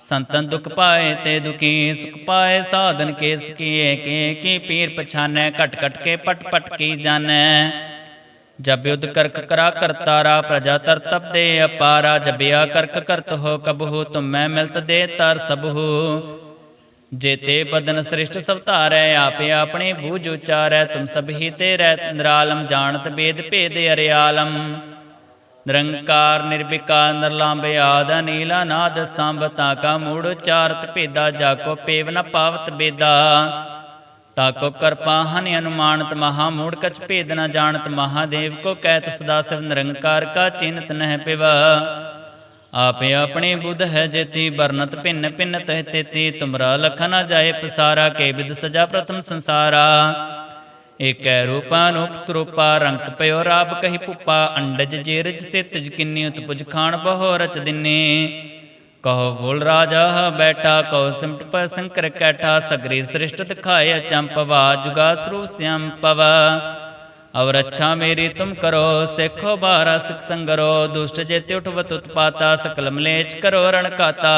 ਸੰਤਨ ਦੁਖ ਪਾਏ ਤੇ ਦੁਖੀ ਸੁਖ ਪਾਏ, ਸਾਧਨ ਕੇ ਸਕੀਏ ਕੇ ਕੀ ਪੀਰ ਪਛਾਨੈ, ਘਟ ਘਟ ਕੇ ਪਟ ਪਟ ਕੀ ਜਾਣੈ। ਜਬ ਯੁਧ ਕਰਕ ਕਰਾ ਕਰਤਾਰਾ ਪ੍ਰਜਾ ਤਰ ਤਪ ਦੇ ਅਪਾਰਾ ਜਬਿਆ ਕਰਕ ਕਰਤ ਹੋ ਕਬਹੂ, ਤੁਮੈ ਮਿਲਤ ਦੇ ਤਰ ਸਬਹੂ। ਜੇਤੇ ਬਦਨ ਸ੍ਰਿਸ਼ਟ ਸਭ ਧਾਰੈ, ਆਪੇ ਆਪਣੇ ਬੂਝ ਉਚਾਰੈ, ਤੁਮ ਸਭ ਹੀ ਤੇ ਰਹਿ ਨਿਰਾਲਮ, ਜਾਣਤ ਬੇਦ ਭੇਦ ਅਰਿਆਲਮ। ਨਿਰੰਕਾਰ ਨਿਰਵਿਕਾ ਨਿਰਲਾਂਬੇ ਆਦ ਨੀਲਾ ਨਾਦ ਸੰਭ ਤਾਕਾ ਮੂੜ ਉਚਾਰਤ ਭੇਦਾ, ਜਾ ਕੋ ਪੇਵ ਨ ਪਾਵਤ ਬੇਦਾ। ਤਾਕੋ ਕਰਪਾ ਹਨਿ ਅਨੁਮਾਨਤ ਮਹਾ, ਮੂੜ ਕਛ ਭੇਦ ਨ ਜਾਣਤ ਮਹਾਦੇਵ ਕੋ ਕਹਿਤ ਸਦਾ ਸਿਵ ਨਿਰੰਕਾਰ ਕਾ ਚਿੰਤ ਨਹਿ ਪਿਵ। ਆਪੇ ਆਪਣੇ ਬੁੱਧ ਹੈ ਜੇਤੀ, ਵਰਨਤ ਭਿੰਨ ਭਿੰਨ ਤਹਿ ਤੇਤੀ, ਤੁਮਰਾ ਲਖ ਨ ਜਾਏ ਪਸਾਰਾ, ਕੇ ਵਿਦ ਸਜਾ ਪ੍ਰਥਮ ਸੰਸਾਰਾ। ਏਕੈ ਰੂਪਾ ਸਰੂਪਾ ਰੰਕ ਪਇਓ ਰਾਬ ਕਹੀ ਪੁਪਾ, ਅੰਡਜ ਜੇਰਜ ਸਿਤਜ ਕਿੰਨੀ ਉਤਪੁਜ ਖਾਨ ਬਹੁ ਰਚ ਦਿਨੇ। ਕਹੋ ਫੁੱਲ ਰਾਜਾ ਬੈਠਾ, ਕਹੋ ਸਿਮਟ ਪ ਸੰਕਰ ਕੈਠਾ, ਸਗਰੀ ਸ੍ਰਿਸ਼ਟ ਦਿਖਾਏ ਅਚੰਪਵਾ ਜੁਗਾ ਸਰੂ ਸਿਆਮ ਪਵ। ਔਰ ਅੱਛਾ ਮੇਰੀ ਤੁਮ ਕਰੋ, ਸਿੱਖੋ ਬਾਰਾ ਸਿਖ ਸੰਗਰੋ, ਦੁਸ਼ਟ ਜੇਤੇ ਉਠਵਤ ਉਤਪਾਤਾ ਸਕਲ ਮਲੇਚ ਕਰੋ ਰਣ ਕਾਤਾ।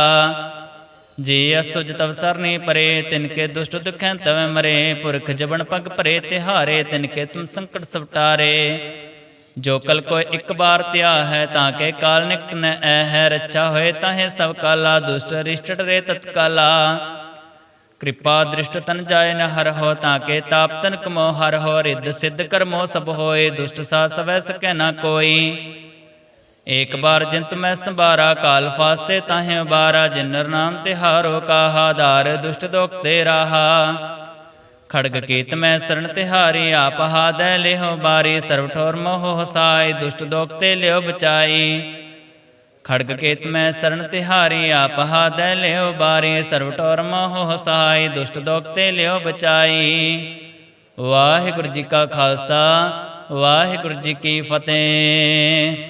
ਜੀ ਅਸਤੁ ਜਤਵ ਸਰਨੀ ਪਰੇ ਤਿਨਕੇ ਦੁਸ਼ਟ ਦੁਖੈਂ ਤਵੈ ਮਰੇ, ਪੁਰਖ ਜਬਨ ਪਗ ਭਰੇ, ਤਿਹਾਰੇ ਤਿਨਕੇ ਤੁਮ ਸੰਕਟ ਸਵਟਾਰੇ। ਜੋ ਕਲ ਕੋ ਇੱਕ ਬਾਰ ਧਿਆ ਹੈ, ਤਾਂ ਕੇ ਕਾਲ ਨਿਕਟ ਨ ਐ ਹੈ, ਰੱਛਾ ਹੋਏ ਤਾਹੇ ਸਭ ਕਾਲਾ, ਦੁਸ਼ਟ ਰਿਸ਼ਟ ਰੇ ਤਤਕਾਲਾ। ਕਿਰਪਾ ਦ੍ਰਿਸ਼ਟ ਤਨ ਜਾਏ ਨ ਹਰ ਹੋ, ਤਾਂ ਕੇ ਤਾਪ ਤਨ ਕਮੋ ਹਰ ਹੋ, ਰਿੱਧ ਸਿੱਧ ਕਰਮੋ ਸਭ ਹੋਏ, ਦੁਸ਼ਟ ਸਾ ਸਵੈ ਸਕੈ ਨਾ ਕੋਈ। ਏਕ ਬਾਰ ਜਿੰਤ ਮੈਂ ਸੰਭਾਰਾ, ਕਾਲ ਫਾਸਤੇ ਤਾਹੇ ਉਬਾਰਾ, ਜਿਨਰ ਨਾਮ ਤਿਹਾਰੋ ਕਾਹਾ ਆਧਾਰ ਦੁਸ਼ਟ ਦੋਖ ਤੇ ਰਾਹਾ। ਖੜਗ ਕੀਤ ਮੈਂ ਸਰਣ ਤਿਹਾਰੀ ਆਪ ਹਾਦੈ ਲਿਹੋ ਬਾਰੀ, ਸਰਵ ਠੋਰ ਮੋਹ ਹਸਾਈ, ਦੁਸ਼ਟ ਦੋਖ ਤੇ ਲਿਓ ਬਚਾਈ। ਖੜਗ ਕੀਤ ਮੈਂ ਸਰਣ ਤਿਹਾਰੀ ਆਪ ਹਾਦੈ ਲਿਓ ਬਾਰੀ, ਸਰਵ ਠੋਰ ਮੋਹ ਹਸਾਈ, ਦੁਸ਼ਟ ਦੋਖ ਤੇ ਲਿਓ ਬਚਾਈ। ਵਾਹਿਗੁਰੂ ਜੀ ਕਾ ਖਾਲਸਾ, ਵਾਹਿਗੁਰੂ ਜੀ ਕੀ ਫਤਿਹ।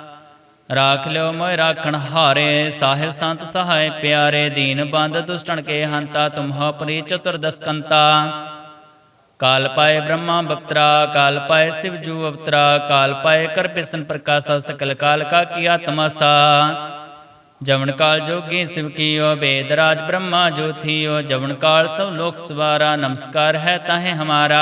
ਰਾਖ ਲਿਓ ਮੋਇ ਰਾਖਣ ਹਾਰੇ, ਸਾਹਿਬ ਸੰਤ ਸਹਾਇ ਪਿਆਰੇ, ਦੀਨ ਬੰਦ ਦੁਸ਼ਟਣ ਕੇ ਹੰਤਾ, ਤੁਮ ਪਰੀ ਚਤੁਰਦਸ ਕੰਤਾ ਕਾਲ ਪਾਏ ਬ੍ਰਹਮਾ ਬਪਤਰਾ, ਕਾਲ ਪਾਏ ਸਿਵ ਜੂ ਅਵਤਰਾ, ਕਾਲ ਪਾਏ ਕਰਪਿਸ਼ਨ ਪ੍ਰਕਾਸ਼ਾ, ਸਕਲ ਕਾਲ ਕਾ ਕੀ ਆਤਮਾਸਾ ਜਵਨ ਕਾਲ ਜੋਗੀ ਸਿਵ ਕੀਓ, ਬੇਦ ਰਾਜ ਬ੍ਰਹਮਾ ਜੋਥੀਓ, ਜਵਨ ਕਾਲ ਸਭ ਲੋਕ ਸਵਾਰਾ, ਨਮਸਕਾਰ ਹੈ ਤਾਹੇ ਹਮਾਰਾ।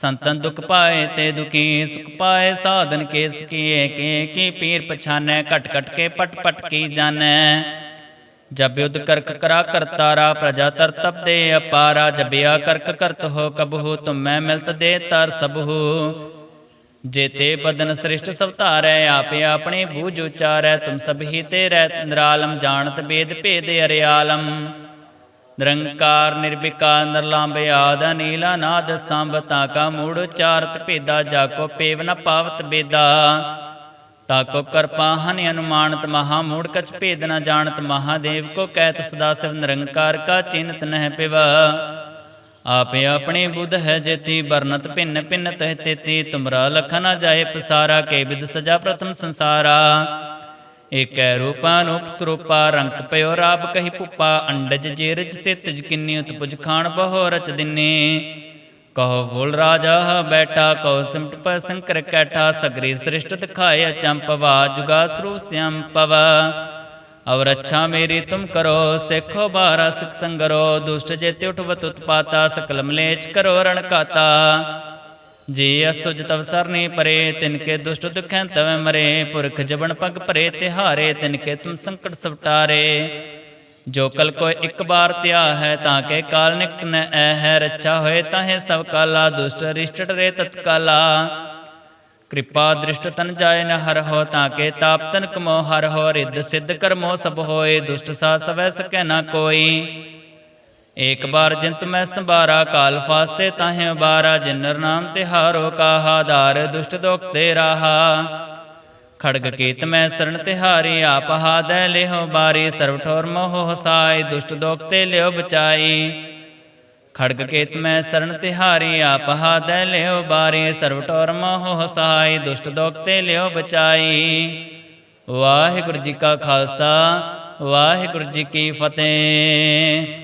ਸੰਤਨ ਦੁਖ ਪਾਏ ਤੇ ਦੁਖੀ, ਸੁਖ ਪਾਏ, ਸਾਧਨ ਕੇ ਸਕੀਏ, ਕੇ ਕੀ ਪੀਰ ਪਛਾਨੈ, ਘਟ ਘਟ ਕੇ ਪਟ ਪਟ ਕੀ ਜਾਣੈ। ਜਬ ਯੁਧ ਕਰਕ ਕਰਾ ਕਰਤਾਰਾ ਪ੍ਰਜਾ ਤਰ ਤਪ ਦੇ ਅਪਾਰਾ ਜਬਿਆ ਕਰਕ ਕਰਤ ਹੋ ਕਬਹੂ, ਤੁਮੈ ਮਿਲਤ ਦੇ ਤਰ ਸਬਹੂ। ਜੇਤੇ ਬਦਨ ਸ੍ਰਿਸ਼ਟ ਸਭ ਧਾਰੈ, ਆਪੇ ਆਪਣੇ ਬੂਝ ਉਚਾਰੈ, ਤੁਮ ਸਭ ਹੀ ਤੇ ਰਹਿ ਨਿਰਾਲਮ, ਜਾਣਤ ਬੇਦ ਭੇਦ ਅਰਿਆਲਮ। ਨਿਰੰਕਾਰ ਨਿਰਵਿਕਾਰ ਨਿਰਲੰਭ ਆਦ ਨੀਲਾ ਨਾਦ ਸੰਭ ਤਾਕਾ ਮੂੜ ਉਚਾਰਤ ਭੇਦਾ, ਜਾ ਕੋ ਪੇਵ ਨ ਪਾਵਤ ਬੇਦਾ। ਤਾਕੋ ਕਰਪਾ ਹਨਿ ਅਨੁਮਾਨਤ ਮਹਾ ਮੂੜ ਕਛ ਭੇਦ ਨ ਜਾਣਤ ਮਹਾਦੇਵ ਕੋ ਕਹਿਤ ਸਦਾ ਸਿਵ ਨਿਰੰਕਾਰ ਕਾ ਚਿੰਤ ਨਹਿ ਪਿਵਾ। ਆਪੇ ਆਪਣੇ ਬੁੱਧ ਹੈ ਜੇਤੀ ਵਰਨਤ ਭਿੰਨ ਭਿੰਨ ਤਹਿ ਤੇਤੀ, ਤੁਮਰਾ ਲਖ ਨ ਜਾਏ ਪਸਾਰਾ, ਕੇ ਵਿਦ ਸਜਾ ਪ੍ਰਥਮ ਸੰਸਾਰਾ। ਏਕੈ ਰੂਪਾ ਸਰੂਪਾ ਰੰਕ ਪਇਓ ਰਾਬ ਕਹੀ ਪੁੱਪਾ, ਅੰਡਜ ਜੇਰਜ ਸਿਤਜ ਕਿੰਨੀ ਉਤਪੁਜ ਖਾਣ ਬਹੁ ਰਚ ਦਿਨੇ। ਕਹੋ ਫੁੱਲ ਰਾਜਾ ਬੈਠਾ, ਕਹੋ ਸਿਮਟ ਪ ਸੰਕਰ ਕੈਠਾ, ਸਗਰੀ ਸ੍ਰਿਸ਼ਟ ਦਿਖਾਏ ਅਚੰਪਵਾ ਜੁਗਾ ਸਰੂਪ ਸਿਅੰਪਵ ਅਵਰ ਅੱਛਾ ਮੇਰੀ ਤੁਮ ਕਰੋ, ਸਿੱਖੋ ਬਾਰਾ ਸਿਖ ਸੰਗਰੋ, ਦੁਸ਼ਟ ਜੇਤੇ ਉਠਵਤ ਉਤਪਾਤਾ ਸਕਲ ਮਲੇਚ ਕਰੋ ਰਣ ਕਾਤਾ। ਜੀ ਅਸਤੁਜ ਤਵ ਸਰਨੀ ਪਰੇ ਤਿਨਕੇ ਦੁਸ਼ਟ ਦੁਖੈਂ ਤਵੈ ਮਰੇ, ਪੁਰਖ ਜਬਨ ਪਗ ਭਰੇ, ਤਿਹਾਰੇ ਤਿਨਕੇ ਤੁਮ ਸੰਕਟ ਸਵਟਾਰੇ। ਜੋ ਕਲ ਕੋ ਇੱਕ ਬਾਰ ਤਿਆ ਹੈ, ਤਾਂ ਕੇ ਕਾਲ ਨਿਕਟ ਨ ਐ ਹੈ, ਰੱਛਾ ਹੋਏ ਤਾਹੇ ਸਭ ਕਾਲਾ, ਦੁਸ਼ਟ ਰਿਸ਼ਟ ਰੇ ਤਤਕਾਲਾ। ਕਿਰਪਾ ਦ੍ਰਿਸ਼ਟ ਤਨ ਜਾਏ ਨ ਹਰ ਹੋ, ਤਾਂ ਕੇ ਤਾਪ ਤਨ ਕਮੋ ਹਰ ਹੋ, ਰਿੱਧ ਸਿੱਧ ਕਰਮੋ ਸਭ ਹੋਏ, ਦੁਸ਼ਟ ਸਾ ਸਵੈ ਸਕੈ ਨਾ ਕੋਈ। ਏਕ ਬਾਰ ਜਿੰਤ ਮੈਂ ਸੰਭਾਰਾ, ਕਾਲ ਫਾਸਤੇ ਤਾਹੇ ਬਾਰਾ, ਜਿਨਰ ਨਾਮ ਤਿਹਾਰੋ ਕਾਹਾ ਧਾਰ ਦੁਸ਼ਟ ਦੋਖ ਤੇ ਰਾਹਾ। ਖੜਗ ਕੀਤ ਮੈਂ ਸਰਣ ਤਿਹਾਰੀ ਆਪ ਹਾਦੈ ਲਿਹੋ ਬਾਰੀ, ਸਰਵ ਠੋਰ ਮੋਹ ਹਸਾਈ, ਦੁਸ਼ਟ ਦੋਖ ਤੇ ਲਿਓ ਬਚਾਈ। ਖੜਗ ਕੀਤ ਮੈਂ ਸਰਣ ਤਿਹਾਰੀ ਆਪ ਹਾਦੈ ਲਿਓ ਬਾਰੀ, ਸਰਵ ਠੋਰ ਮੋਹ ਹਸਾਈ, ਦੁਸ਼ਟ ਦੋਖ ਤੇ ਲਿਓ ਬਚਾਈ। ਵਾਹਿਗੁਰੂ ਜੀ ਕਾ ਖਾਲਸਾ, ਵਾਹਿਗੁਰੂ ਜੀ ਕੀ ਫਤਿਹ।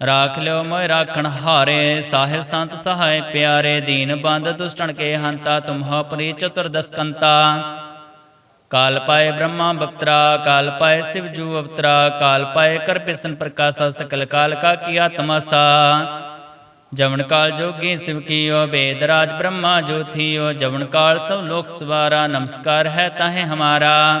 ਰਾਖ ਲਿਓ ਮੋਇ ਰਾਖਣ ਹਾਰੇ, ਸਾਹਿਬ ਸੰਤ ਸਹਾਇ ਪਿਆਰੇ, ਦੀਨ ਬੰਦ ਦੁਸ਼ਟਣ ਕੇ ਹੰਤਾ, ਤੁਮਹ ਪਰੀ ਚਤੁਰਦਸ ਕਾਲ ਪਾਏ ਬ੍ਰਹਮਾ ਬਪਤਰਾ, ਕਾਲ ਪਾਏ ਸਿਵ ਜੂ ਅਵਤਰਾ, ਕਾਲ ਪਾਏ ਕਰ ਪ੍ਰਕਾਸ਼ਾ, ਸਕਲ ਕਾਲ ਕਾ ਕੀ ਆਤਮਾਸਾ। ਜਵਨ ਕਾਲ ਜੋਗੀ ਸਿਵ ਕੀਓ, ਬੇਦ ਰਾਜ ਬ੍ਰਹਮਾ ਜੋਥੀਓ, ਜਵਨ ਕਾਲ ਸਭ ਲੋਕ ਸਵਾਰਾ, ਨਮਸਕਾਰ ਹੈ ਤਾਹੇ ਹਮਾਰਾ।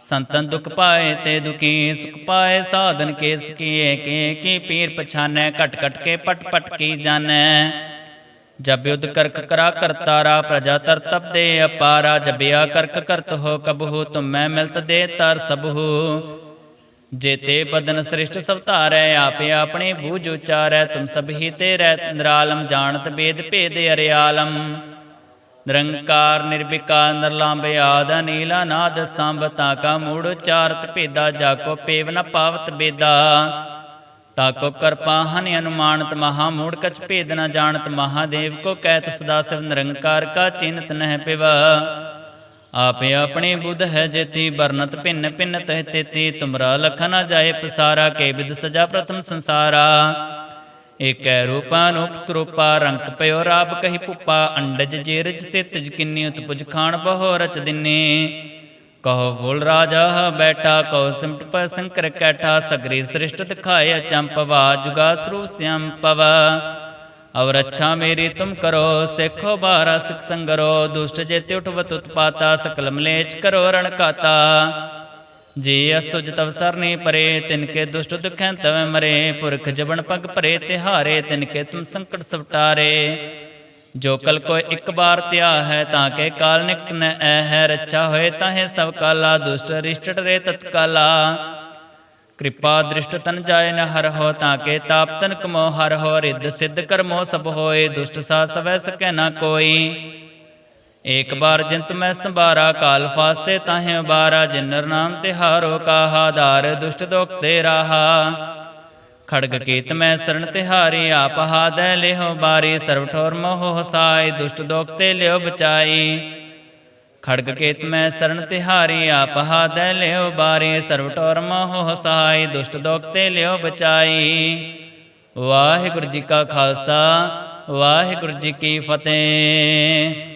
ਸੰਤਨ ਦੁਖ ਪਾਏ ਤੇ ਦੁਖੀ ਸੁਖ ਪਾਏ, ਸਾਧਨ ਕੇ ਸਕੀਏ ਕੇ ਕੀ ਪੀਰ ਪਛਾਨੈ, ਘਟ ਘਟ ਕੇ ਪਟ ਪਟ ਕੀ ਜਾਣੈ। ਜਬ ਯੁਧ ਕਰਕ ਕਰਾ ਕਰਤਾਰਾ ਪ੍ਰਜਾ ਤਰ ਤਪ ਦੇ ਅਪਾਰਾ ਜਬਿਆ ਕਰਕ ਕਰਤ ਹੋ ਕਬਹੂ, ਤੁਮੈ ਮਿਲਤ ਦੇ ਤਰ ਸਬਹੂ ਜੇਤੇ ਬਦਨ ਸ੍ਰਿਸ਼ਟ ਸਭ ਧਾਰੈ, ਆਪੇ ਆਪਣੇ ਬੂਝ ਉਚਾਰੈ, ਤੁਮ ਸਭ ਹੀ ਤੇ ਰਹਿ ਨਿਰਾਲਮ, ਜਾਣਤ ਬੇਦ ਭੇਦ ਅਰਿਆਲਮ। ਨਿਰੰਕਾਰ ਨਿਰਵਿਕਾਰ ਨਿਰਲੰਭ ਆਦ ਨੀਲਾ ਨਾਦ ਸੰਭ ਤਾਕਾ ਮੂੜ ਉਚਾਰਤ ਭੇਦਾ ਜਾਕੋ ਪੇਵ ਨ ਪਾਵਤ ਬੇਦਾ। ਤਾਕੋ ਕਰਪਾ ਹਨਿ ਅਨੁਮਾਨਤ ਮਹਾ ਮੂੜ ਕਛ ਭੇਦ ਨ ਜਾਣਤ ਮਹਾਦੇਵ ਕੋ ਕਹਿਤ ਸਦਾ ਸਿਵ ਨਿਰੰਕਾਰ ਕਾ ਚਿੰਤ ਨਹਿ ਪਿਵ। ਆਪੇ ਆਪਣੇ ਬੁੱਧ ਹੈ ਜੇਤੀ ਬਰਨਤ ਭਿੰਨ ਭਿੰਨ ਤਹਿ ਤੇਤੀ, ਤੁਮਰਾ ਲਖ ਨ ਜਾਏ ਪਸਾਰਾ, ਕੇ ਵਿਦ ਸਜਾ ਪ੍ਰਥਮ ਸੰਸਾਰਾ। ਏਕੈ ਰੂਪਾ ਸਰੂਪਾ ਰੰਕ ਪਇਓ ਰਾਬ ਕਹੀ ਪੁੱਪਾ, ਅੰਡਜ ਜੇਰਜ ਸਿਤਜ ਕਿੰਨੀ ਉਤਪੁਜ ਖਾਨ ਬਹੁ ਰਚ ਦਿਨੇ। ਕਹੋ ਫੁੱਲ ਰਾਜਾ ਬੈਠਾ, ਕਹੋ ਸਿਮਟ ਪਰ ਸੰਕਰ ਕੈਠਾ, ਸਗਰੀ ਸ੍ਰਿਸ਼ਟ ਦਿਖਾਏ ਅਚੰਪਵਾ ਜੁਗਾ ਸਰੂ ਸਿਆਮ ਪਵ ਔਰ ਅੱਛਾ ਮੇਰੀ ਤੁਮ ਕਰੋ, ਸਿੱਖੋ ਬਾਰਾ ਸਿਖ ਸੰਗਰੋ, ਦੁਸ਼ਟ ਜੇਤੇ ਉਠਵਤ ਉਤਪਾਤਾ ਸਕਲ ਮਲੇਚ ਕਰੋ ਰਣ ਕਾਤਾ। ਜੀ ਅਸਤੁਜ ਜਤਵ ਸਰਨੀ ਪਰੇ ਤਿਨਕੇ ਦੁਸ਼ਟ ਦੁਖੈ ਤਵੈ ਮਰੇ, ਪੁਰਖ ਜਬਨ ਪਗ ਭਰੇ, ਤਿਹਾਰੇ ਤਿਨਕੇ ਤੁਮ ਸੰਕਟ ਸਵਟਾਰੇ। ਜੋ ਕਲ ਕੋ ਇੱਕ ਬਾਰ ਧਿਆ ਹੈ, ਤਾਂ ਕੇ ਕਾਲ ਨਿਕਟ ਨ ਐ ਹੈ, ਰੱਛਾ ਹੋਏ ਤਾਹੇ ਸਭ ਕਾਲਾ, ਦੁਸ਼ਟ ਰਿਸ਼ਟ ਰੇ ਤਤਕਾਲਾ ਕਿਰਪਾ ਦ੍ਰਿਸ਼ਟ ਤਨ ਜਾਏ ਨ ਹਰ ਹੋ, ਤਾਂ ਕੇ ਤਾਪ ਤਨ ਕਮੋ ਹਰ ਹੋ, ਰਿੱਧ ਸਿੱਧ ਕਰਮੋ ਸਭ ਹੋਏ, ਦੁਸ਼ਟ ਸਾ ਸਵੈ ਸਕੈ ਨਾ ਕੋਈ। ਏਕ ਬਾਰ ਜਿੰਤ ਮੈਂ ਸੰਭਾਰਾ, ਕਾਲ ਫਾਸਤੇ ਤਾਹੇ ਬਾਰਾ ਜਿਨਰ ਨਾਮ ਤਿਹਾਰੋ ਕਾਹਾ, ਧਾਰ ਦੁਸ਼ਟ ਦੋਖ ਤੇ ਰਾਹਾ। ਖੜਗ ਕੀਤ ਮੈਂ ਸਰਣ ਤਿਹਾਰੀ ਆਪ ਹਾਦੈ ਲਿਹੋ ਬਾਰੀ ਸਰਵ ਠੋਰ ਮੋਹ ਹਸਾਈ ਦੁਸ਼ਟ ਦੋਖ ਤੇ ਲਿਓ ਬਚਾਈ ਖੜਗ ਕੇਤ ਮੈਂ ਸਰਨ ਤਿਹਾਰੀ ਆਪ ਹਾਦੈ ਲਿਓ ਬਾਰੀ ਸਰਵ ਠੋਰ ਮੋਹ ਹਸਾਈ ਦੁਸ਼ਟ ਦੋਖ ਤੇ ਲਿਓ ਬਚਾਈ ਵਾਹਿਗੁਰੂ ਜੀ ਕਾ ਖਾਲਸਾ, ਵਾਹਿਗੁਰੂ ਜੀ ਕੀ ਫਤਿਹ।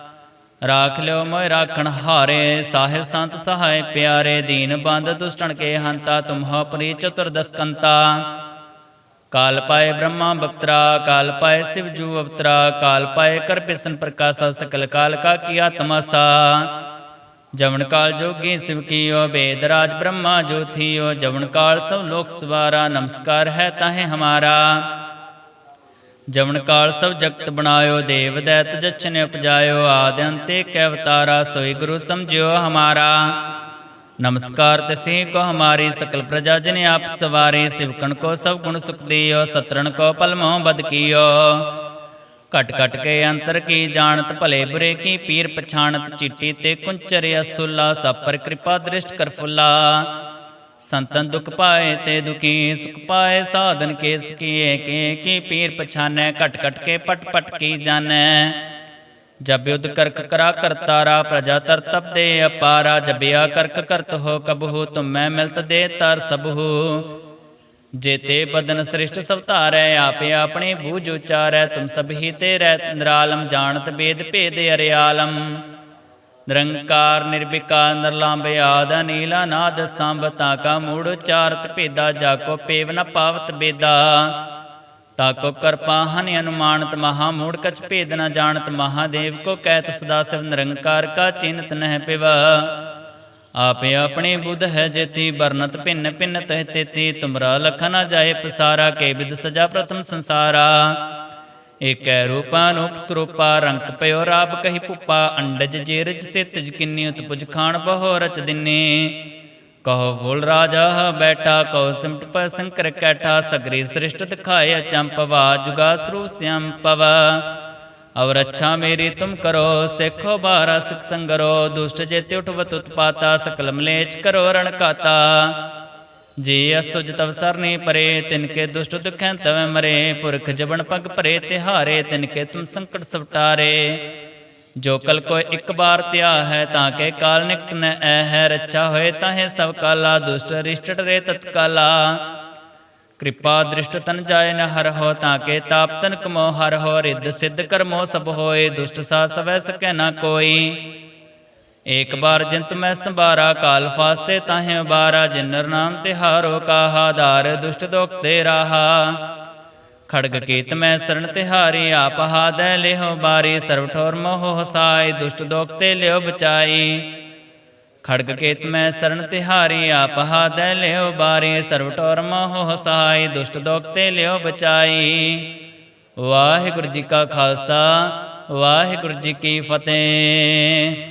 ਰਾਖ ਲਿਓ ਮੋਇ ਰਾਖਣ ਹਾਰੇ, ਸਾਹਿਬ ਸੰਤ ਸਹਾਇ ਪਿਆਰੇ, ਦੀਨ ਬੰਦ ਦੁਸ਼ਟਣ ਕੇ ਹੰਤਾ ਤੁਮ ਪਰੀ ਚਤੁਰਦਸ ਕਾਲ ਪਾਏ ਬ੍ਰਹਮਾ ਬਪਤਰਾ, ਕਾਲ ਪਾਏ ਸਿਵ ਜੂ ਅਵਤਰਾ, ਕਾਲ ਪਾਏ ਕਰਪਿਸਨ ਪ੍ਰਕਾਸ਼ਾ, ਸਕਲ ਕਾਲ ਕਾ ਕੀਆ ਤਮਾਸਾ ਜਵਨ ਕਾਲ ਜੋਗੀ ਸਿਵ ਕੀਓ, ਬੇਦ ਰਾਜ ਬ੍ਰਹਮਾ ਜੋਥੀਓ, ਜਵਨ ਕਾਲ ਸਭ ਲੋਕ ਸਵਾਰਾ, ਨਮਸਕਾਰ ਹੈ ਤਾਹੇ ਹਮਾਰਾ। ਜਵਨ ਕਾਲ ਸਭ ਜਗਤ ਬਣਾਇਓ, ਦੇਵ ਦੈਤ ਜਛਨ ਉਪਜਾਇਓ, ਆਦਿ ਅੰਤੇ ਕੈ ਅਵਤਾਰਾ, ਸੋਈ ਗੁਰੂ ਸਮਝਿਓ ਹਮਾਰਾ। ਨਮਸਕਾਰ ਤਸੇ ਕੋ ਹਮਾਰੀ, ਸਕਲ ਪ੍ਰਜਾ ਜਨ ਆਪ ਸਵਾਰੇ ਸਿਵਕਣ ਕੋ ਸਭ ਗੁਣ ਸੁਖ ਦਿਓ, ਸਤਰਣ ਕੋ ਪਲਮੋ ਬਦ ਕੀਓ। ਘਟ ਘਟ ਕੇ ਅੰਤਰ ਕੀ ਜਾਣਤ, ਭਲੇ ਬੁਰੇ ਕੀ ਪੀਰ ਪਛਾਣਤ, ਚਿੱਟੀ ਤੇ ਕੁੰਚਰ ਅਸਥੁਲਾ ਸਭ ਕਿਰਪਾ ਦ੍ਰਿਸ਼ਟ ਕਰ ਫੁੱਲਾ। ਸੰਤਨ ਦੁਖ ਪਾਏ ਤੇ ਦੁਖੀ, ਸੁਖ ਪਾਏ, ਸਾਧਨ ਕੇ ਸਕੀਏ ਕੇ ਕੀ ਪੀਰ ਪਛਾਨੈ, ਘਟ ਘਟ ਕੇ ਪਟ ਪਟ ਕੀ ਜਾਣੈ? ਜਬ ਯੁਧ ਕਰਕ ਕਰਾ ਕਰਤਾਰਾ ਪ੍ਰਜਾ ਤਰ ਤਪ ਤੇ ਅਪਾਰਾ ਜਬਿਆ ਕਰਕ ਕਰਤ ਹੋ ਕਬਹੂ, ਤੁਮੈ ਮਿਲਤ ਦੇ ਤਰ ਸਬਹੂ। ਜੇਤੇ ਬਦਨ ਸ੍ਰਿਸ਼ਟ ਸਭ ਧਾਰੈ, ਆਪੇ ਆਪਣੇ ਬੂਝ ਉਚਾਰੈ, ਤੁਮ ਸਭ ਹੀ ਤੇ ਰਹਿ ਨਿਰਾਲਮ, ਜਾਣਤ ਬੇਦ ਭੇਦ ਅਰਿਆਲਮ। ਨਿਰੰਕਾਰ ਨਿਰਵਿਕਾਰ ਨਿਰਲੰਭ ਆਦ ਨੀਲਾ ਨਾਦ ਸੰਭ ਤਾਕਾ ਮੂੜ ਉਚਾਰਤ ਭੇਦਾ ਜਾਕੋ ਪੇਵ ਨ ਪਾਵਤ ਬੇਦਾ। ਤਾਕੋ ਕਰਪਾ ਹਨ ਅਨੁਮਾਨਤ ਮਹਾ ਮੂੜ ਕਛ ਭੇਦ ਨ ਜਾਣਤ ਮਹਾਦੇਵ ਕੋ ਕਹਿਤ ਸਦਾ ਸਿਵ ਨਿਰੰਕਾਰ ਕਾ ਚਿੰਤ ਨਹਿ ਪਿਵ। ਆਪੇ ਆਪਣੇ ਬੁੱਧ ਹੈ ਜੇਤੀ ਵਰਨਤ ਭਿੰਨ ਭਿੰਨ ਤਹਿ ਤੇਤੀ, ਤੁਮਰਾ ਲਖ ਨ ਜਾਏ ਪਸਾਰਾ, ਕੇ ਵਿਦ ਸਜਾ ਪ੍ਰਥਮ ਸੰਸਾਰਾ। ਏਕੈ ਰੂਪਾ ਰੂਪ ਸਰੂਪਾ ਰੰਕ ਪਇਓ ਰਾਬ ਕਹੀ ਪੁੱਪਾ, ਅੰਡਜ ਜੇਰਜ ਸਿਤਜ ਕਿੰਨੀ ਉਤਪੁਜ ਖਾਨ ਬਹੁ ਰਚ ਦਿਨੇ। ਕਹੋ ਫੁੱਲ ਰਾਜਾ ਬੈਠਾ, ਕਹੋ ਸਿਮਟ ਪਰ ਸੰਕਰ ਕੈਠਾ, ਸਗਰੀ ਸ੍ਰਿਸ਼ਟ ਦਿਖਾਏ ਅਚੰਪਵਾ ਜੁਗਾ ਸਰੂ ਸਿਆਮ ਪਵ। ਔਰ ਅੱਛਾ ਮੇਰੀ ਤੁਮ ਕਰੋ, ਸਿੱਖੋ ਬਾਰਾ ਸਿਖ ਸੰਗਰੋ, ਦੁਸ਼ਟ ਜੇਤੇ ਉਠਵਤ ਉਤਪਾਤਾ ਸਕਲ ਮਲੇਚ ਕਰੋ ਰਣ ਕਾਤਾ। ਜੀ ਅਸਤੁਜ ਜਤਵ ਸਰਨੀ ਪਰੇ ਤਿਨਕੇ ਦੁਸ਼ਟ ਦੁਖੈ ਤਵੈ ਮਰੇ, ਪੁਰਖ ਜਬਨ ਪਗ ਭਰੇ, ਤਿਹਾਰੇ ਤਿਨਕੇ ਤੁਮ ਸੰਕਟ ਸਵਟਾਰੇ। ਜੋ ਕਲ ਕੋ ਇੱਕ ਬਾਰ ਤਿਆ ਹੈ, ਤਾਂ ਕੇ ਕਾਲ ਨਿਕਟ ਨ ਐ ਹੈ, ਰੱਛਾ ਹੋਏ ਤਾਹੇ ਸਭ ਕਾਲਾ, ਦੁਸ਼ਟ ਰਿਸ਼ਟ ਰੇ ਤਤਕਾਲਾ। ਕਿਰਪਾ ਦ੍ਰਿਸ਼ਟ ਤਨ ਜਾਏ ਨ ਹਰ ਹੋ, ਤਾਂ ਕੇ ਤਾਪ ਤਨ ਕਮੋ ਹਰ ਹੋ, ਰਿੱਧ ਸਿੱਧ ਕਰਮੋ ਸਭ ਹੋਏ, ਦੁਸ਼ਟ ਸਾ ਸਵੈ ਸਕੈ ਨਾ ਕੋਈ। ਏਕ ਬਾਰ ਜਿੰਤ ਮੈਂ ਸੰਭਾਰਾ, ਕਾਲ ਫਾਸਤੇ ਤਾਹੇ ਬਾਰਾ, ਜਿਨਰ ਨਾਮ ਤਿਹਾਰੋ ਕਾਹਾ ਆਧਾਰ ਦੁਸ਼ਟ ਦੋਖ ਤੇ ਰਾਹਾ। ਖੜਗ ਕੀਤ ਮੈਂ ਸਰਣ ਤਿਹਾਰੀ ਆਪ ਹਾਦੈ ਲਿਹੋ ਬਾਰੀ ਸਰਵ ਠੋਰ ਮੋਹ ਹਸਾਈ, ਦੁਸ਼ਟ ਦੋਖ ਤੇ ਲਿਓ ਬਚਾਈ। ਖੜਗ ਕੇਤ ਮੈਂ ਸਰਣ ਤਿਹਾਰੀ ਆਪ ਹਾਦੈ ਲਿਓ ਬਾਰੀ ਸਰਵ ਠੋਰ ਮੋਹ ਹਸਾਈ, ਦੁਸ਼ਟ ਦੋਖ ਤੇ ਲਿਓ ਬਚਾਈ। ਵਾਹਿਗੁਰੂ ਜੀ ਕਾ ਖਾਲਸਾ, ਵਾਹਿਗੁਰੂ ਜੀ ਕੀ ਫਤਿਹ।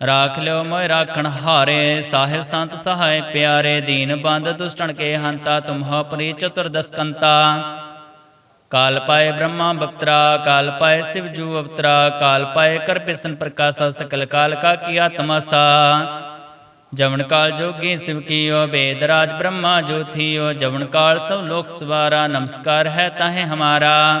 ਰਾਖ ਲਿਓ ਮੋਇ ਰਾਖਣ ਹਾਰੇ, ਸਾਹਿਬ ਸੰਤ ਸਹਾਇ ਪਿਆਰੇ, ਦੀਨ ਬੰਦ ਦੁਸ਼ਟਣ ਕੇ ਹੰਤਾ ਤੁਮਹੁ ਪਰੀ ਚਤੁਰਦਸ ਕੰਤਾ ਕਾਲ ਪਾਏ ਬ੍ਰਹਮਾ ਬਪਤਰਾ, ਕਾਲ ਪਾਏ ਸਿਵ ਜੂ ਅਵਤਰਾ, ਕਾਲ ਪਾਏ ਕਰਪਿਸ਼ਨ ਪ੍ਰਕਾਸ਼ਾ, ਸਕਲ ਕਾਲ ਕਾ ਕੀਆ ਤਮਾਸਾ ਜਵਨ ਕਾਲ ਜੋਗੀ ਸਿਵ ਕੀਓ, ਬੇਦ ਰਾਜ ਬ੍ਰਹਮਾ ਜੋਥੀਓ, ਜਵਨ ਕਾਲ ਸਭ ਲੋਕ ਸਵਾਰਾ, ਨਮਸਕਾਰ ਹੈ ਤਾਹੇ ਹਮਾਰਾ।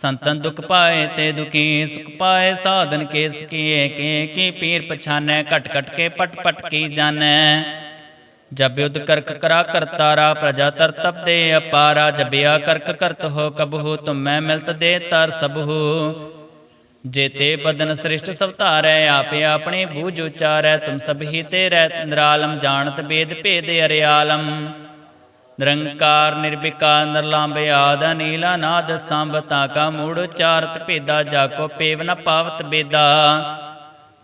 ਸੰਤਨ ਦੁਖ ਪਾਏ ਤੇ ਦੁਖੀ ਸੁਖ ਪਾਏ, ਸਾਧਨ ਕੇ ਸਕੀਏ ਕੇ ਕੀ ਪੀਰ ਪਛਾਨੈ, ਘਟ ਘਟ ਕੇ ਪਟ ਪਟ ਕੀ ਜਾਣੈ। ਜਬ ਯੁਧ ਕਰਕ ਕਰਾ ਕਰਤਾਰਾ ਪ੍ਰਜਾ ਤਰ ਤਪ ਦੇ ਅਪਾਰਾ ਜਬਿਆ ਕਰਕ ਕਰਤ ਹੋ ਕਬਹੂ, ਤੁਮ ਮੈਂ ਮਿਲਤ ਦੇ ਤਰ ਸਬਹੂ। ਜੇਤੇ ਬਦਨ ਸ੍ਰਿਸ਼ਟ ਸਭ ਧਾਰੈ, ਆਪੇ ਆਪਣੇ ਬੂਝ ਉਚਾਰੈ, ਤੁਮ ਸਭ ਹੀ ਤੇ ਰਹਿ ਨਿਰਾਲਮ, ਜਾਣਤ ਬੇਦ ਭੇਦ ਅਰਿਆਲਮ। ਨਿਰੰਕਾਰ ਨਿਰਵਿਕਾਰ ਨਿਰਲੰਭ ਆਦ ਨੀਲਾ ਨਾਦ ਸੰਭ ਤਾਕਾ ਮੂੜ ਉਚਾਰਤ ਭੇਦਾ ਜਾਕੋ ਪੇਵ ਨ ਪਾਵਤ ਬੇਦਾ।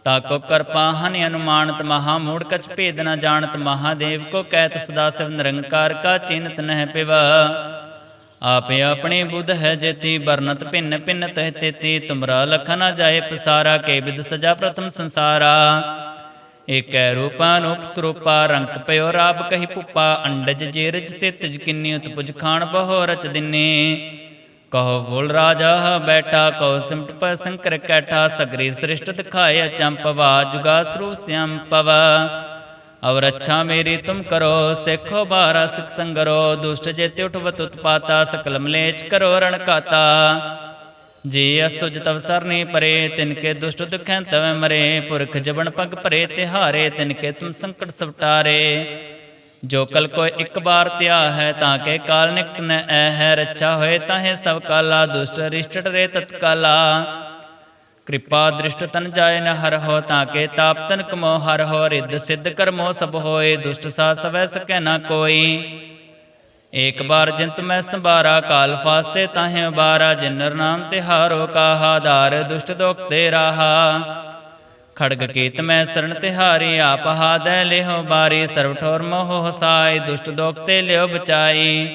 ਤਾਕੋ ਕਰਪਾ ਹਨਿ ਅਨੁਮਾਨਤ ਮਹਾ ਮੂੜ ਕਛ ਭੇਦ ਨ ਜਾਣਤ ਮਹਾਦੇਵ ਕੋ ਕਹਿਤ ਸਦਾ ਸਿਵ ਨਿਰੰਕਾਰ ਕਾ ਚਿੰਤ ਨਹਿ ਪਿਵਾ। ਆਪੇ ਆਪਣੇ ਬੁੱਧ ਹੈ ਜੇਤੀ ਬਰਨਤ ਭਿੰਨ ਭਿੰਨ ਤਹਿ ਤੇਤੀ, ਤੁਮਰਾ ਲਖ ਨ ਜਾਏ ਪਸਾਰਾ, ਕੇ ਵਿਦ ਸਜਾ ਪ੍ਰਥਮ ਸੰਸਾਰਾ। ਏਕੈ ਰੂਪਾ ਸਰੂਪਾ, ਰੰਕ ਪਇਓ ਰਾਬ ਕਹੀ ਪੁੱਪਾ, ਅੰਡਜ ਜੇਰਜ ਸਿਤਜ ਕਿੰਨੀ ਉਤਪੁਜ ਖਾਨ ਬਹੁ ਰਚ ਦਿਨੇ। ਕਹੋ ਬੋਲ ਰਾਜਾ, ਬੈਠਾ, ਕਹੋ ਸਿਮਟ ਪਰ ਸੰਕਰ ਕੈਠਾ, ਸਗਰੀ ਸ੍ਰਿਸ਼ਟ ਦਿਖਾਏ ਚੰਪਵਾ ਜੁਗਾ ਸਰੂ ਸਿਆਮ ਅਵਰ ਅੱਛਾ ਮੇਰੀ ਤੁਮ ਕਰੋ, ਸਿੱਖੋ ਬਾਰਾ ਸਿਖ ਸੰਗਰੋ, ਦੁਸ਼ਟ ਜੇਤੇ ਉਠਵਤ ਉਤਪਾਤਾ ਸਕਲ ਮਲੇਚ ਕਰੋ ਰਣ ਕਾਤਾ। ਜੀ ਅਸਤੁਜ ਤਵ ਸਰਨੀ ਪਰੇ ਤਿਨਕੇ ਦੁਸ਼ਟ ਦੁਖੈ ਤਵੈ ਮਰੇ, ਪੁਰਖ ਜਬਨ ਪਗ ਭਰੇ, ਤਿਹਾਰੇ ਤਿਨਕੇ ਤੁਮ ਸੰਕਟ ਸਵਟਾਰੇ। ਜੋ ਕਲ ਕੋ ਇੱਕ ਬਾਰ ਤਿਆ ਹੈ, ਤਾਂ ਕੇ ਕਾਲ ਨਿਕਟ ਨ ਐ ਹੈ, ਰੱਛਾ ਹੋਏ ਤਾਹੇ ਸਭ ਕਾਲਾ, ਦੁਸ਼ਟ ਰਿਸ਼ਟ ਰੇ ਤਤਕਾਲਾ। ਕਿਰਪਾ ਦ੍ਰਿਸ਼ਟ ਤਨ ਜਾਏ ਨ ਹਰ ਹੋ, ਤਾਂ ਕੇ ਤਾਪ ਤਨ ਕਮੋ ਹਰ ਹੋ, ਰਿੱਧ ਸਿੱਧ ਕਰਮੋ ਸਭ ਹੋਏ, ਦੁਸ਼ਟ ਸਾ ਸਵੈ ਸਕੈ ਨਾ ਕੋਈ। ਏਕ ਬਾਰ ਜਿੰਤ ਮੈਂ ਸੰਭਾਰਾ, ਕਾਲ ਫਾਸਤੇ ਤਾਹੇ ਬਾਰਾ, ਜਿਨਰ ਨਾਮ ਤਿਹਾਰੋ ਕਾਹਾ ਆਧਾਰ ਦੁਸ਼ਟ ਦੋਖ ਤੇ ਰਾਹਾ। ਖੜਗ ਕੀਤ ਮੈਂ ਸਰਣ ਤਿਹਾਰੀ ਆਪ ਹਾਦੈ ਲਿਹੋ ਬਾਰੀ, ਸਰਵ ਠੋਰ ਮੋਹ ਹਸਾਈ ਦੁਸ਼ਟ ਦੋਖ ਤੇ ਲਿਓ ਬਚਾਈ।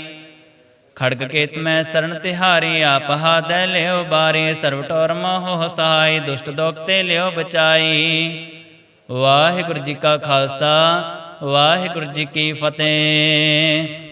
ਖੜਗ ਕੀਤ ਮੈਂ ਸਰਨ ਤਿਹਾਰੀ ਆਪ ਹਾਦੈ ਲਿਓ ਬਾਰੀ, ਸਰਵ ਠੋਰ ਮੋਹ ਹਸਾਈ ਦੁਸ਼ਟ ਦੋਖ ਤੇ ਲਿਓ ਬਚਾਈ। ਵਾਹਿਗੁਰੂ ਜੀ ਕਾ ਖਾਲਸਾ, ਵਾਹਿਗੁਰੂ ਜੀ ਕੀ ਫਤਿਹ।